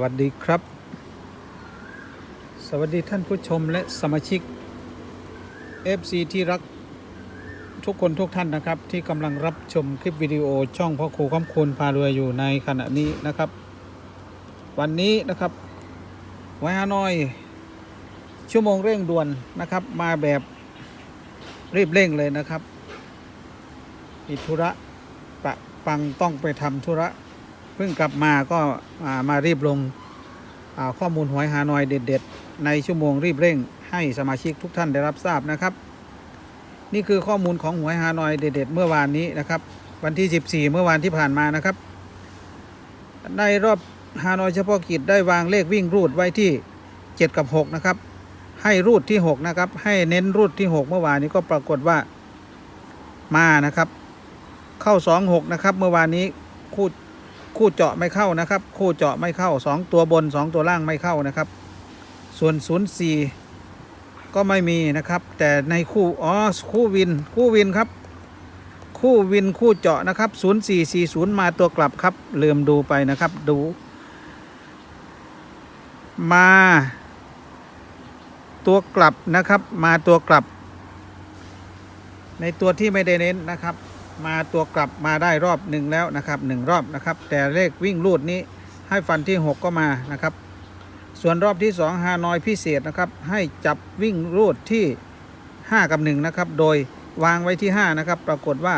วัสดีครับ สวัสดีท่านผู้ชมและสมาชิก FC ที่รักทุกคนทุกท่านนะครับ ที่กำลังรับชมคลิปวิดีโอช่องพ่อครูคำคูณพารวยอยู่ในขณะนี้นะครับ วันนี้นะครับไว้ฮานอย ชั่วโมงเร่งด่วนนะครับ มาแบบรีบเร่งเลยนะครับมีธุระปะปังต้องไปทำธุระ พิ่งกลับมาก็ามารีบลงข้อมูลหวยฮานอยเด็ด ๆ ในชั่วโมงรีบเร่ง ให้สมาชิกทุกท่านได้รับทราบนะครับ นี่คือข้อมูลของหวยฮานอยเด็ด ๆ เมื่อวานนี้นะครับ วันที่ 14 เมื่อวานที่ผ่านมานะครับ ในรอบฮานอยเฉพาะกิจได้วางเลขวิ่งรูดไว้ที่ 7 กับ 6 นะครับ ให้รูดที่ 6 นะครับ ให้เน้นรูดที่ 6 เมื่อวานนี้ก็ปรากฏว่ามานะครับ เข้า 2 6 นะครับ เมื่อวานนี้คู่ คู่เจาะไม่เข้านะครับ คู่เจาะไม่เข้า 2 ตัวบน 2 ตัวล่างไม่เข้านะครับ ส่วน 0 4 ก็ไม่มีนะครับ แต่ในคู่อ๋อคู่วิน คู่วินครับ คู่วินคู่เจาะนะครับ 0 4 4 0 มาตัวกลับครับ ลืมดูไปนะครับ ดู มา ตัวกลับนะครับ มาตัวกลับ ในตัวที่ไม่ได้เน้นนะครับ มาตัวกลับมาได้รอบหนึ่งแล้วนะครับหนึ่งรอบนะครับ แต่เลขวิ่งรูดนี้ให้ฟันที่ 6 ก็มานะครับ ส่วนรอบที่2ฮานอยพิเศษนะครับ ให้จับวิ่งรูดที่ 5 กับ1นะครับ โดยวางไว้ที่ 5 นะครับ ปรากฏว่า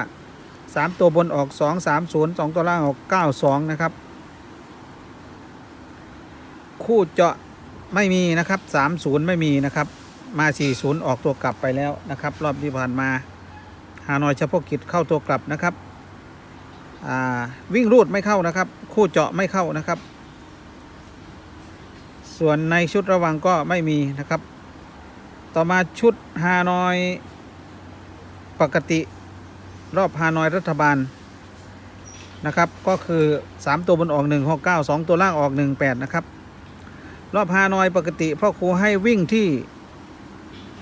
3 ตัวบนออก 2 3 0 2 ตัวล่างออก 9 2 นะครับ คู่เจาะไม่มีนะครับ 3 0 ไม่มีนะครับ มา 4 0 ออกตัวกลับไปแล้วนะครับ รอบที่ผ่านมา ฮานอยเฉพาะกิจเข้าตัวกลับนะครับวิ่งรูดไม่เข้านะครับ คู่เจาะไม่เข้านะครับ ส่วนในชุดระวังก็ไม่มีนะครับ ต่อมาชุดฮานอยปกติรอบฮานอยรัฐบาลนะครับ ก็คือ 3 ตัวบนออก 1 6 9 2 ตัวล่างออก 1 8 นะครับ รอบฮานอยปกติพ่อครูให้วิ่งที่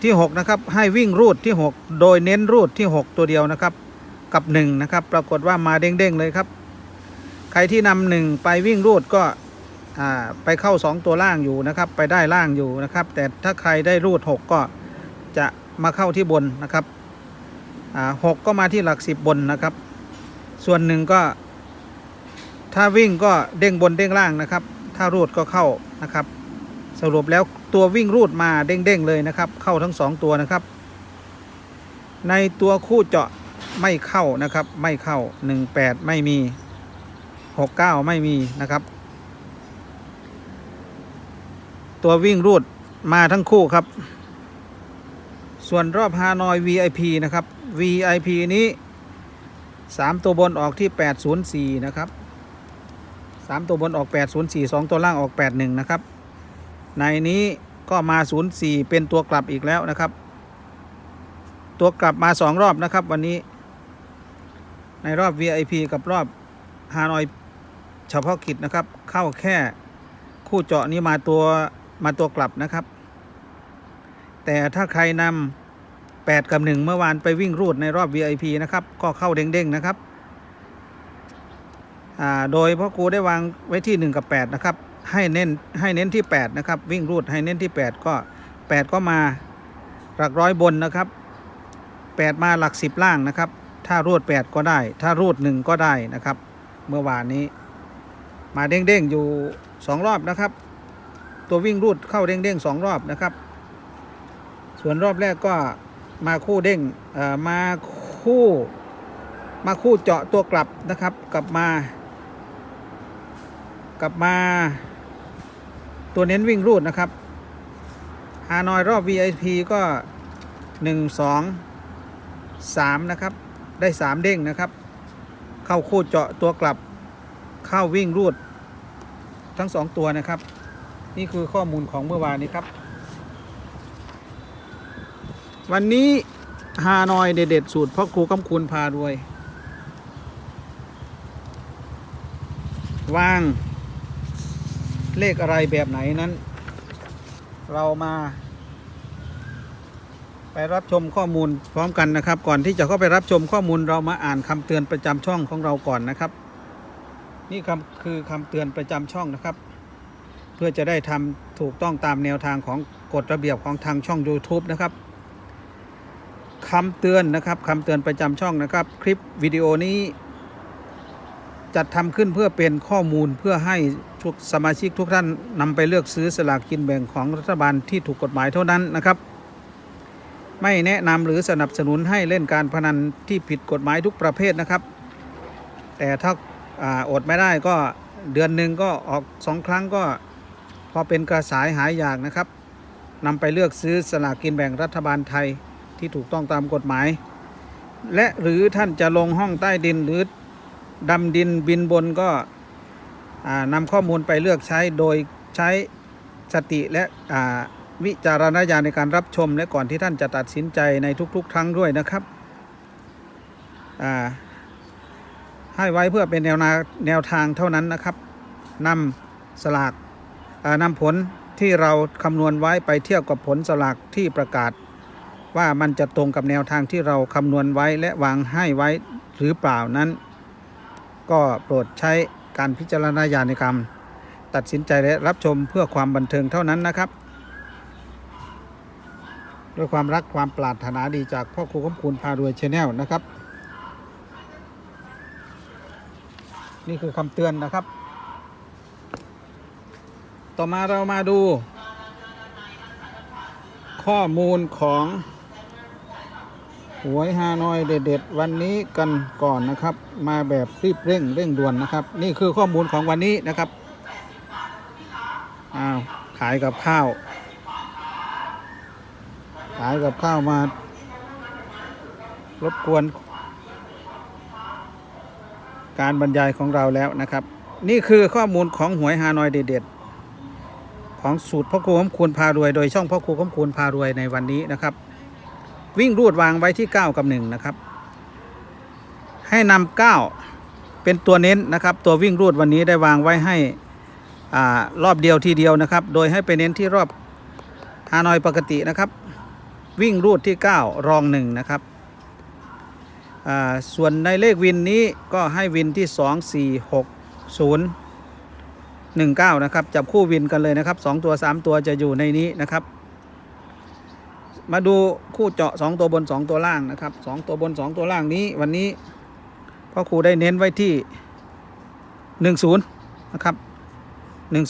ที่ 6 นะครับ ให้วิ่งรูดที่ 6 โดยเน้นรูดที่ 6 ตัวเดียวนะครับ กับ 1 นะครับ ปรากฏว่ามาเด้งๆเลยครับ ใครที่นำหนึ่งไปวิ่งรูดก็ไปเข้า 2 ตัวล่างอยู่นะครับ ไปได้ล่างอยู่นะครับ แต่ถ้าใครได้รูด 6 ก็จะมาเข้าที่บนนะครับหกก็มาที่หลัก 10 บนนะครับ ส่วนหนึ่งก็ ถ้าวิ่งก็เด้งบนเด้งล่างนะครับ ถ้ารูดก็เข้านะครับ สรุปแล้วตัววิ่งรูดมาเด้งๆเลยนะครับ เข้าทั้งสองตัวนะครับ ในตัวคู่เจาะไม่เข้านะครับ ไม่เข้า 18 ไม่มี 69 ไม่มีนะครับ ตัววิ่งรูดมาทั้งคู่ครับ ส่วนรอบฮานอย VIP นะครับ VIP นี้ 3 ตัวบนออกที่ 804 นะครับ 3 ตัวบนออก 804 2 ตัวล่างออก 81 นะครับ ในนี้ก็มา 04 เป็นตัวกลับอีกแล้วนะครับ ตัวกลับมา 2 รอบนะครับ วันนี้ ในรอบ VIP กับรอบฮานอยเฉพาะกิจนะครับ เข้าแค่คู่เจาะนี้มาตัวมาตัวกลับนะครับ แต่ถ้าใครนำ8 กับ 1 เมื่อวานไปวิ่งรูดในรอบ VIP นะครับ ก็เข้าเด้งๆนะครับอ่าโดยพ่อครูได้วางไว้ที่ 1 กับ 8 นะครับ ให้เน้นให้เน้นที่ 8 นะครับ วิ่งรูดให้เน้นที่ 8 ก็ 8 ก็มาหลักร้อยบนนะครับ 8 มาหลัก 10 ล่างนะครับ ถ้ารูด 8 ก็ได้ ถ้ารูด 1 ก็ได้นะครับ เมื่อวานนี้ มาเด้งๆอยู่ 2 รอบนะครับ ตัววิ่งรูดเข้าเด้งๆ2รอบนะครับ ส่วนรอบแรกก็มาคู่เด้งเอ่อมาคู่มาคู่เจาะตัวกลับนะครับ กลับมากลับมา ตัวเน้นวิ่งรูดนะครับฮานอยรอบ VIP ก็ 1 2 3 นะครับ ได้ 3 เด้งนะครับ เข้าคู่เจาะตัวกลับ เข้าวิ่งรูด ทั้ง 2 ตัวนะครับ นี่คือข้อมูลของเมื่อวานนี้ครับ วันนี้ฮานอยเด็ด ๆ สูตรพ่อครูกำคูณพารวย วาง เลขอะไรแบบไหนนั้น เรามา ไปรับชมข้อมูลพร้อมกันนะครับ ก่อนที่จะเข้าไปรับชมข้อมูลเรามาอ่านคำเตือนประจำช่องของเราก่อนนะครับ นี่คำคือคำเตือนประจำช่องนะครับ เพื่อจะได้ทำถูกต้องตามแนวทางของกฎระเบียบของทางช่อง YouTube นะครับคำเตือนนะครับคำเตือนประจำช่องนะครับ คลิปวิดีโอนี้ จัดทำขึ้นเพื่อเป็นข้อมูลเพื่อให้ ทุกสมาชิกทุกท่านนำไปเลือกซื้อสลากกินแบ่งของรัฐบาลที่ถูกกฎหมายเท่านั้นนะครับ ไม่แนะนำหรือสนับสนุนให้เล่นการพนันที่ผิดกฎหมายทุกประเภทนะครับ แต่ถ้าอดไม่ได้ก็เดือนหนึ่งก็ออกสองครั้งก็พอเป็นกระสายหายอยากนะครับนำไปเลือกซื้อสลากกินแบ่งรัฐบาลไทยที่ถูกต้องตามกฎหมาย และหรือท่านจะลงห้องใต้ดินหรือดำดินบินบนก็ นำข้อมูลไปเลือกใช้โดยใช้สติและวิจารณญาณในการรับชม และก่อนที่ท่านจะตัดสินใจในทุกๆครั้งด้วยนะครับให้ไว้เพื่อเป็นแนวนาแนวทางเท่านั้นนะครับนำสลากนำผลที่เราคำนวณไว้ไปเทียบกับผลสลากที่ประกาศ ว่ามันจะตรงกับแนวทางที่เราคำนวณไว้และวางให้ไว้หรือเปล่านั้น ก็โปรดใช้ การพิจารณาญาณในการตัดสินใจและรับชมเพื่อความบันเทิงเท่านั้นนะครับ ด้วยความรักความปรารถนาดีจากพ่อครูขอบคุณพารวยชาแนลนะครับ นี่คือคำเตือนนะครับ ต่อมาเรามาดูข้อมูลของ หวยฮานอยเด็ดๆวันนี้กันก่อนนะครับ มาแบบรีบเร่งเร่งด่วนนะครับ นี่คือข้อมูลของวันนี้นะครับอ้าวขายกับข้าว ขายกับข้าวมารบกวน การบรรยายของเราแล้วนะครับ นี่คือข้อมูลของหวยฮานอยเด็ดๆของสูตรพ่อครูข้มคูณพารวยโดยช่องพ่อครูข้มคูณพารวยในวันนี้นะครับ วิ่งรูดวางไว้ที่ 9 กับ 1 นะครับ ให้นำ9เป็นตัวเน้นนะครับ ตัววิ่งรูดวันนี้ได้วางไว้ให้อารอบเดียวทีเดียวนะครับ โดยให้ไปเน้นที่รอบฮานอยปกตินะครับ วิ่งรูดที่ 9 รอง 1 นะครับอ่าส่วนในเลขวินนี้ก็ให้วินที่ 2 4 6 0 1 9 นะครับ จับคู่วินกันเลยนะครับ 2 ตัว 3 ตัวจะอยู่ในนี้นะครับ มาดูคู่เจาะ 2 ตัวบน 2 ตัวล่างนะครับ 2 ตัวบน 2 ตัวล่างนี้ วันนี้พ่อครูได้เน้นไว้ที่ 10 นะครับ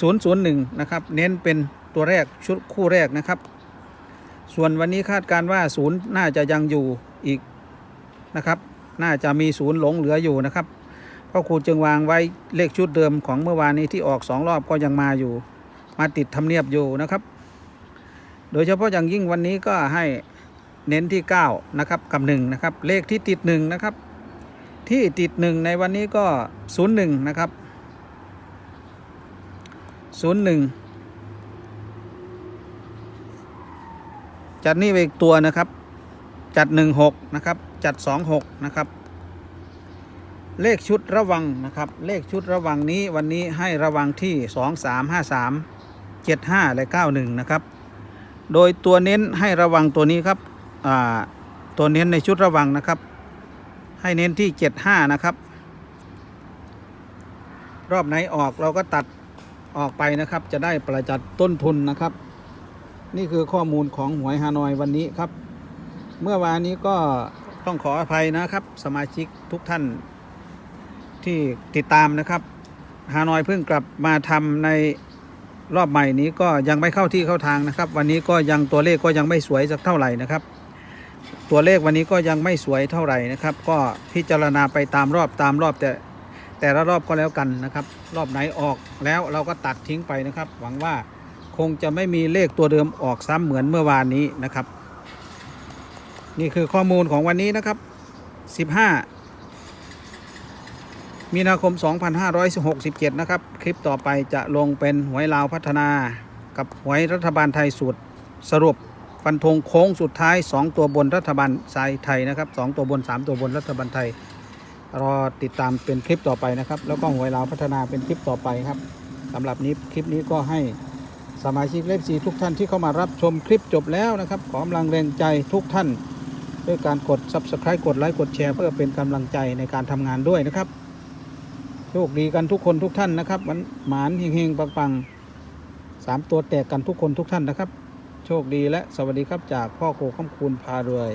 1001 นะครับ เน้นเป็นตัวแรกชุดคู่แรกนะครับ ส่วนวันนี้คาดการว่า0น่าจะยังอยู่อีกนะครับ น่าจะมีศูนย์หลงเหลืออยู่นะครับพ่อครูจึงวางไว้เลขชุดเดิมของเมื่อวานนี้ที่ออกสองรอบก็ยังมาอยู่ มาติดทำเนียบอยู่นะครับ โดยเฉพาะอย่างยิ่งวันนี้ก็ให้เน้นที่ 9 นะครับ กับ 1 นะครับ เลขที่ติด 1 นะครับ ที่ติด 1 ในวันนี้ก็ 01 นะครับ 01 จัดนี่ไปอีกตัวนะครับ จัด 16 นะครับ จัด 26 นะครับ เลขชุดระวังนะครับ เลขชุดระวังนี้วันนี้ให้ระวังที่ 2 3 5 3 7 5 และ 91 นะครับ โดยตัวเน้นให้ระวังตัวนี้ครับตัวเน้นในชุดระวังนะครับ ให้เน้นที่ 75 นะครับ รอบไหนออกเราก็ตัดออกไปนะครับ จะได้ประจัดต้นทุนนะครับ นี่คือข้อมูลของหวยฮานอยวันนี้ครับ เมื่อวานนี้ก็ต้องขออภัยนะครับ สมาชิกทุกท่านที่ติดตามนะครับฮานอยเพิ่งกลับมาทำใน รอบใหม่นี้ก็ยังไม่เข้าที่เข้าทางนะครับ วันนี้ก็ยังตัวเลขก็ยังไม่สวยสักเท่าไหร่นะครับ ตัวเลขวันนี้ก็ยังไม่สวยเท่าไหร่นะครับ ก็พิจารณาไปตามรอบตามรอบแต่แต่ละรอบก็แล้วกันนะครับ รอบไหนออกแล้วเราก็ตัดทิ้งไปนะครับ หวังว่าคงจะไม่มีเลขตัวเดิมออกซ้ำเหมือนเมื่อวานนี้นะครับ นี่คือข้อมูลของวันนี้นะครับ 15 มีนาคม 2567 นะครับ คลิปต่อไปจะลงเป็นหวยลาวพัฒนากับหวยรัฐบาลไทยสูตรสรุปฟันธงโค้งสุดท้าย 2 ตัวบนรัฐบาลทรายไทยนะครับ 2 ตัวบน 3 ตัวบนรัฐบาลไทย รอติดตามเป็นคลิปต่อไปนะครับ แล้วก็หวยลาวพัฒนาเป็นคลิปต่อไปครับสำหรับนี้คลิปนี้ก็ให้สมาชิกเลฟซีทุกท่านที่เข้ามารับชมคลิปจบแล้วนะครับ ขอกำลังแรงใจทุกท่าน ด้วยการกด subscribe กดไลค์กดแชร์เพื่อเป็นกำลังใจในการทำงานด้วยนะครับ โชคดีกันทุกคนทุกท่านนะครับมันหมานเฮงๆปังๆสามตัวแตกกันทุกคนทุกท่านนะครับ โชคดีและสวัสดีครับจากพ่อโคข้ามคูณพารวย